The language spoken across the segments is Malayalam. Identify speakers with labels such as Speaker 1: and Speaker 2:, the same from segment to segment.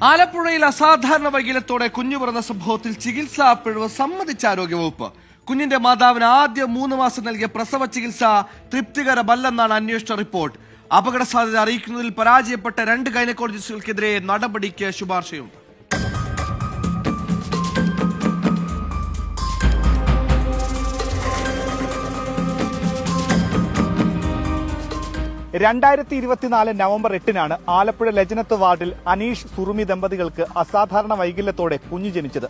Speaker 1: ആലപ്പുഴയിൽ അസാധാരണ വൈകല്യത്തോടെ കുഞ്ഞു പിറന്ന സംഭവത്തിൽ ചികിത്സാ പിഴവ് സമ്മതിച്ച ആരോഗ്യവകുപ്പ്. കുഞ്ഞിന്റെ മാതാവിന് ആദ്യ മൂന്ന് മാസം നൽകിയ പ്രസവ ചികിത്സ തൃപ്തികരമല്ലെന്നാണ് അന്വേഷണ റിപ്പോർട്ട്. അപകട സാധ്യത അറിയിക്കുന്നതിൽ പരാജയപ്പെട്ട രണ്ട് ഗൈനക്കോളജിസ്റ്റുകൾക്കെതിരെ നടപടിക്ക് ശുപാർശയുണ്ട്.
Speaker 2: രണ്ടായിരത്തി ഇരുപത്തിനാല് നവംബർ എട്ടിനാണ് ആലപ്പുഴ ലജനത്ത് വാർഡിൽ അനീഷ് സുറുമി ദമ്പതികൾക്ക് അസാധാരണ വൈകല്യത്തോടെ കുഞ്ഞു ജനിച്ചത്.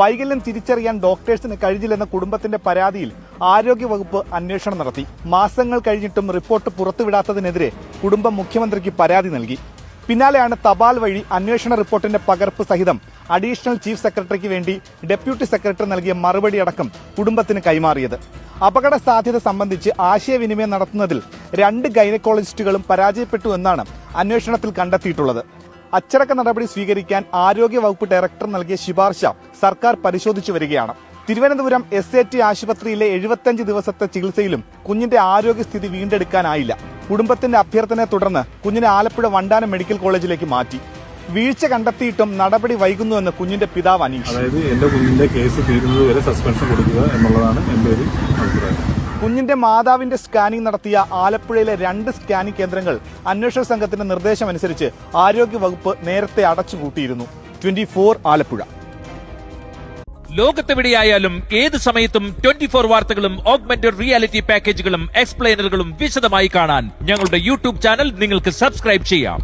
Speaker 2: വൈകല്യം തിരിച്ചറിയാൻ ഡോക്ടേഴ്സിന് കഴിഞ്ഞില്ലെന്ന കുടുംബത്തിന്റെ പരാതിയിൽ ആരോഗ്യവകുപ്പ് അന്വേഷണം നടത്തി. മാസങ്ങൾ കഴിഞ്ഞിട്ടും റിപ്പോർട്ട് പുറത്തുവിടാത്തതിനെതിരെ കുടുംബം മുഖ്യമന്ത്രിക്ക് പരാതി നൽകി. പിന്നാലെയാണ് തപാൽ വഴി അന്വേഷണ റിപ്പോർട്ടിന്റെ പകർപ്പ് സഹിതം അഡീഷണൽ ചീഫ് സെക്രട്ടറിക്ക് വേണ്ടി ഡെപ്യൂട്ടി സെക്രട്ടറി നൽകിയ മറുപടി അടക്കം കുടുംബത്തിന് കൈമാറിയത്. അപകട സാധ്യത സംബന്ധിച്ച് ആശയവിനിമയം നടത്തുന്നതിൽ രണ്ട് ഗൈനക്കോളജിസ്റ്റുകളും പരാജയപ്പെട്ടു എന്നാണ് അന്വേഷണത്തിൽ കണ്ടെത്തിയിട്ടുള്ളത്. അച്ചടക്ക നടപടി സ്വീകരിക്കാൻ ആരോഗ്യ വകുപ്പ് ഡയറക്ടർ നൽകിയ ശുപാർശ സർക്കാർ പരിശോധിച്ചു വരികയാണ്. തിരുവനന്തപുരം എസ് എ ടി ആശുപത്രിയിലെ എഴുപത്തഞ്ച് ദിവസത്തെ ചികിത്സയിലും കുഞ്ഞിന്റെ ആരോഗ്യസ്ഥിതി വീണ്ടെടുക്കാനായില്ല. കുടുംബത്തിന്റെ അഭ്യർത്ഥനയെ തുടർന്ന് കുഞ്ഞിനെ ആലപ്പുഴ വണ്ടാനം മെഡിക്കൽ കോളേജിലേക്ക് മാറ്റി. വീഴ്ച കണ്ടെത്തിയിട്ടും നടപടി വൈകുന്നുവെന്ന് കുഞ്ഞിന്റെ പിതാവ് അനീഷ്.
Speaker 3: അതായത് എന്റെ കുഞ്ഞിന്റെ കേസ് തീരുന്നത് വരെ സസ്പെൻഷൻ കൊടുക്കുക എന്നുള്ളതാണ് എന്റെ ഒരു
Speaker 2: കുഞ്ഞിന്റെ മാതാവിന്റെ സ്കാനിംഗ് നടത്തിയ ആലപ്പുഴയിലെ രണ്ട് സ്കാനിംഗ് കേന്ദ്രങ്ങൾ അന്വേഷണ സംഘത്തിന്റെ നിർദ്ദേശമനുസരിച്ച് ആരോഗ്യ വകുപ്പ് നേരത്തെ അടച്ചുപൂട്ടിയിരുന്നു. Twenty four Alappuzha.
Speaker 4: ലോകത്തെവിടെയായാലും ഏത് സമയത്തും ട്വന്റി ഫോർ വാർത്തകളും ഓഗ്മെന്റഡ് റിയാലിറ്റി പാക്കേജുകളും എക്സ്പ്ലെയിനറുകളും വിശദമായി കാണാൻ ഞങ്ങളുടെ യൂട്യൂബ് ചാനൽ നിങ്ങൾക്ക് സബ്സ്ക്രൈബ് ചെയ്യാം.